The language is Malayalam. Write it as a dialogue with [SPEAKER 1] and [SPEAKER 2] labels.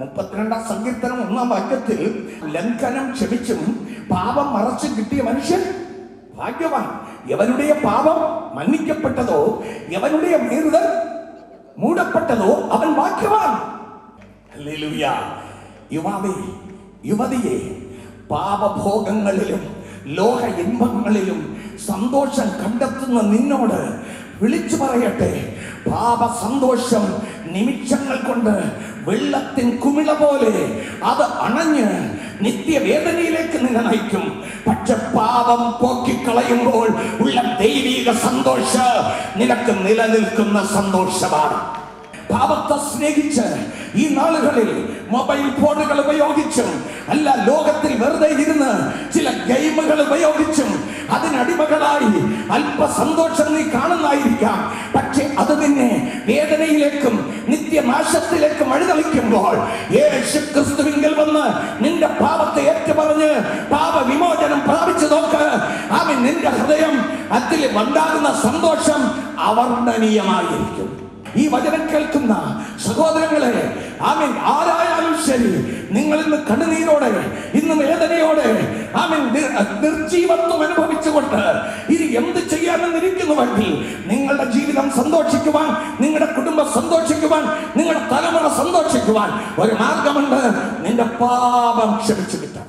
[SPEAKER 1] മുപ്പത്തിരണ്ടാം സങ്കീർത്തനം ഒന്നാം വാക്യത്തിൽ ലംഘനം ക്ഷമിച്ചും പാപം മറച്ചു കിട്ടിയ മനുഷ്യൻ ഭാഗ്യവാൻ. എവരുടെ പാപം മന്നിക്കപ്പെട്ടതോ എവരുടെ നീറുകൾ മൂടപ്പെട്ടതോ അവൻ ഭാഗ്യവാൻ. യുവാവേ യുവതിയെ പാപഭോഗങ്ങളിലും ലോക ഇമ്പങ്ങളിലും സന്തോഷം കണ്ടെത്തുന്ന നിന്നോട് വിളിച്ചു പറയട്ടെ. പാപ സന്തോഷം നിമിഷങ്ങൾ കൊണ്ട് വെള്ളത്തിൻ കുമിള പോലെ അത് അണഞ്ഞ് നിത്യവേദനയിലേക്ക് നിന്നെ നയിക്കും. പക്ഷെ പാപം പോക്കിക്കളയുമ്പോൾ ഉള്ള ദൈവിക സന്തോഷ നിനക്ക് നിലനിൽക്കുന്ന സന്തോഷമാണ്. പാപത്തെ സ്നേഹിച്ച് ഈ നാളുകളിൽ മൊബൈൽ ഫോണുകൾ ഉപയോഗിച്ചും അല്ല ലോകത്തിൽ വെറുതെ ഇരുന്ന് ചില ഗെയിമുകൾ ഉപയോഗിച്ചും അതിനടിമകളായി അല്പ സന്തോഷം നീ കാണുന്നായിരിക്കാം പക്ഷെ അത് നിന്നെ വേദനയിലേക്കും നിത്യനാശത്തിലേക്കും അഴുതളിക്കുമ്പോൾ യേശു ക്രിസ്തുവിങ്കൽ വന്ന് നിന്റെ പാപത്തെ ഏറ്റുപറഞ്ഞ് പാപവിമോചനം പ്രാപിച്ചു നോക്ക്. അവൻ നിന്റെ ഹൃദയം അതിൽ ഉണ്ടാകുന്ന സന്തോഷം അവർണനീയമായിരിക്കും. ഈ വചനം കേൾക്കുന്ന സഹോദരങ്ങളെ ആമീൻ. ആരായാലും ശരി നിങ്ങൾ ഇന്ന് കണ്ണുനീരോടെ ഇന്ന് വേദനയോടെ നിർജീവത്വം അനുഭവിച്ചുകൊണ്ട് ഇനി എന്ത് ചെയ്യാമെന്ന് ഇരിക്കുന്നുവെങ്കിൽ നിങ്ങളുടെ ജീവിതം സന്തോഷിക്കുവാൻ നിങ്ങളുടെ കുടുംബം സന്തോഷിക്കുവാൻ നിങ്ങളുടെ തലമുറ സന്തോഷിക്കുവാൻ ഒരു മാർഗമുണ്ട്. നിന്റെ പാപം ക്ഷമിച്ചു കിട്ടാൻ